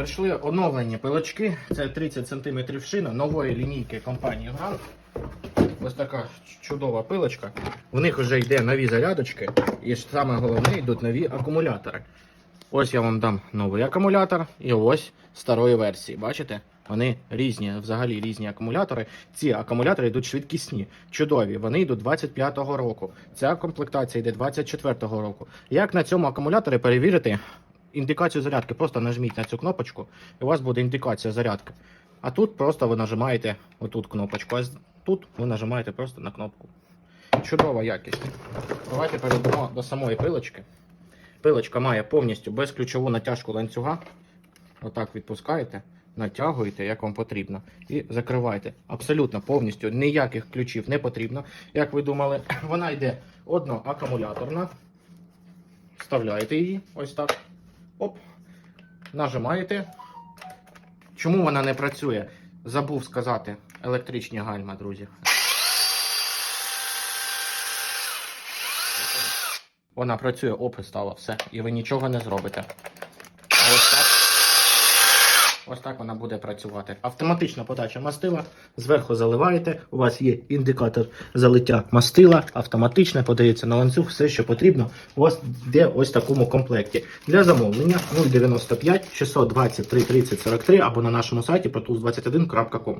прийшли оновлені пилочки. Це 30 см шина нової лінійки компанії Грант. Ось така чудова пилочка. В них вже йде нові зарядочки, і саме головне йдуть нові акумулятори. Ось я вам дам новий акумулятор і ось старої версії. Бачите? Вони різні, взагалі різні акумулятори. Ці акумулятори йдуть швидкісні, чудові. Вони йдуть 25-го року. Ця комплектація йде 24-го року. Як на цьому акумуляторі перевірити індикацію зарядки? Просто нажміть на цю кнопочку, і у вас буде індикація зарядки. А тут просто ви нажимаєте отут кнопочку, а тут ви нажимаєте просто на кнопку. Чудова якість. Давайте перейдемо до самої пилочки. Пилочка має повністю безключову натяжку ланцюга. Отак відпускаєте, натягуєте, як вам потрібно, і закриваєте. Абсолютно повністю ніяких ключів не потрібно. Як ви думали, вона йде одноакумуляторна. Вставляєте її ось так. Оп. Нажимаєте. Чому вона не працює? Забув сказати. Електричні гальма, друзі. Вона працює, опис стала, все. І ви нічого не зробите. А Ось так. Ось так вона буде працювати. Автоматична подача мастила. Зверху заливаєте. У вас є індикатор залиття мастила. автоматичне подається на ланцюг все, що потрібно. У вас йде ось в такому комплекті. Для замовлення 095 623 30 43 або на нашому сайті protus21.com.